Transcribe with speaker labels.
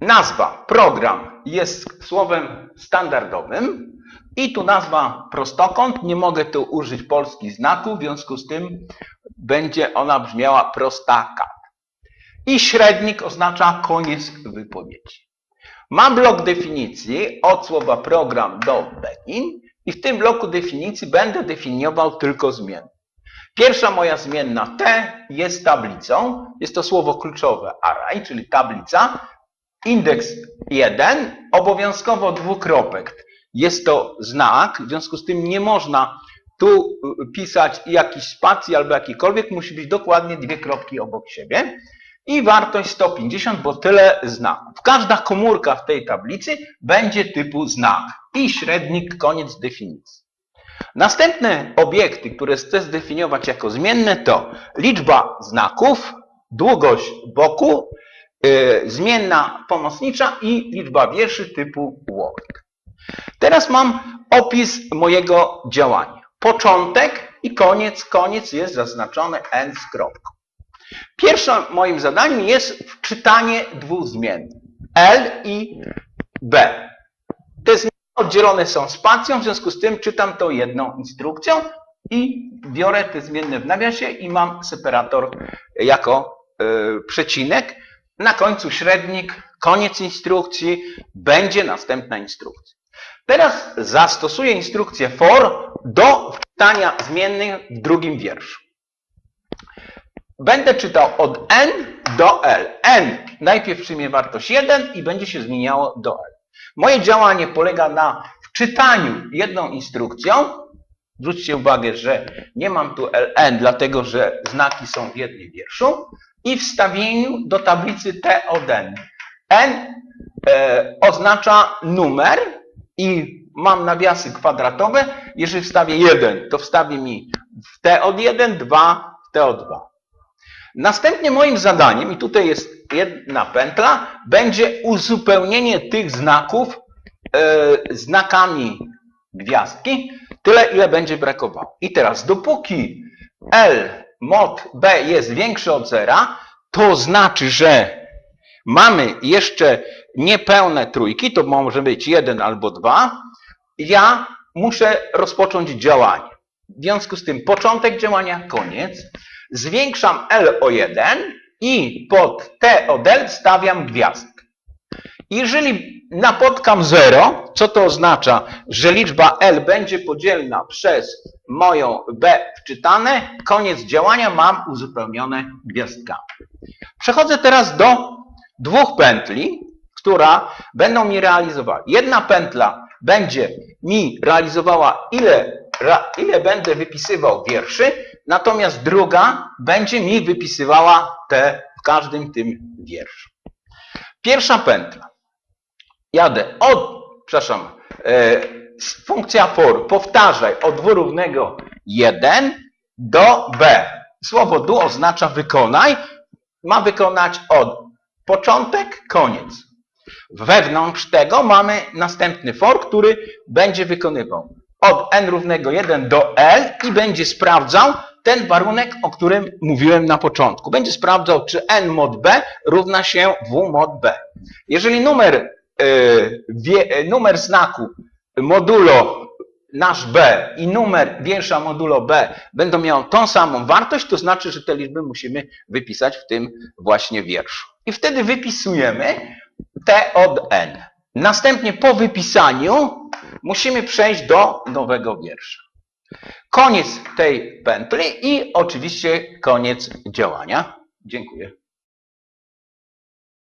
Speaker 1: Nazwa program jest słowem standardowym i tu nazwa prostokąt. Nie mogę tu użyć polskich znaków, w związku z tym będzie ona brzmiała prostakat. I średnik oznacza koniec wypowiedzi. Mam blok definicji od słowa program do begin i w tym bloku definicji będę definiował tylko zmienne. Pierwsza moja zmienna T jest tablicą. Jest to słowo kluczowe array, czyli tablica. Indeks 1, obowiązkowo dwukropek. Jest to znak, w związku z tym nie można tu y, pisać jakiś spacji albo jakikolwiek, musi być dokładnie dwie kropki obok siebie. I wartość 150, bo tyle znaków. Każda komórka w tej tablicy będzie typu znak. I średnik, koniec definicji. Następne obiekty, które chcę zdefiniować jako zmienne to liczba znaków, długość boku, zmienna pomocnicza i liczba wierszy typu word. Teraz mam opis mojego działania. Początek i koniec. Koniec jest zaznaczony n z kropką. Pierwszym moim zadaniem jest wczytanie dwóch zmiennych. L i B. Te zmienne oddzielone są spacją, w związku z tym czytam to jedną instrukcją i biorę te zmienne w nawiasie i mam separator jako y, przecinek. Na końcu średnik, koniec instrukcji, będzie następna instrukcja. Teraz zastosuję instrukcję for do wczytania zmiennych w drugim wierszu. Będę czytał od n do l. n najpierw przyjmie wartość 1 i będzie się zmieniało do l. Moje działanie polega na wczytaniu jedną instrukcją. Zwróćcie uwagę, że nie mam tu ln, dlatego że znaki są w jednym wierszu. I wstawieniu do tablicy t od n. n e, oznacza numer i mam nawiasy kwadratowe. Jeżeli wstawię 1, to wstawi mi w t od 1, 2 w t od 2. Następnie moim zadaniem, i tutaj jest jedna pętla, będzie uzupełnienie tych znaków e, znakami gwiazdki, tyle ile będzie brakowało. I teraz, dopóki L mod B jest większy od zera, to znaczy, że mamy jeszcze niepełne trójki, to może być jeden albo dwa, ja muszę rozpocząć działanie. W związku z tym początek działania, koniec. Zwiększam L o 1 i pod T od L stawiam gwiazdkę. Jeżeli napotkam 0, co to oznacza? Że liczba L będzie podzielna przez moją B wczytane, koniec działania mam uzupełnione gwiazdkami. Przechodzę teraz do dwóch pętli, która będą mi realizowały. Jedna pętla będzie mi realizowała ile, ile będę wypisywał wierszy, natomiast druga będzie mi wypisywała te w każdym tym wierszu. Pierwsza pętla. Jadę od, przepraszam, e, funkcja for, powtarzaj od dwurównego 1 do B. Słowo do oznacza wykonaj. Ma wykonać od początek, koniec. Wewnątrz tego mamy następny for, który będzie wykonywał od n równego 1 do l i będzie sprawdzał ten warunek, o którym mówiłem na początku. Będzie sprawdzał, czy n mod b równa się w mod b. Jeżeli numer, wie, numer znaku modulo nasz b i numer wiersza modulo b będą miały tą samą wartość, to znaczy, że te liczby musimy wypisać w tym właśnie wierszu. I wtedy wypisujemy t od n. Następnie po wypisaniu musimy przejść do nowego wiersza. Koniec tej pętli i oczywiście koniec działania. Dziękuję.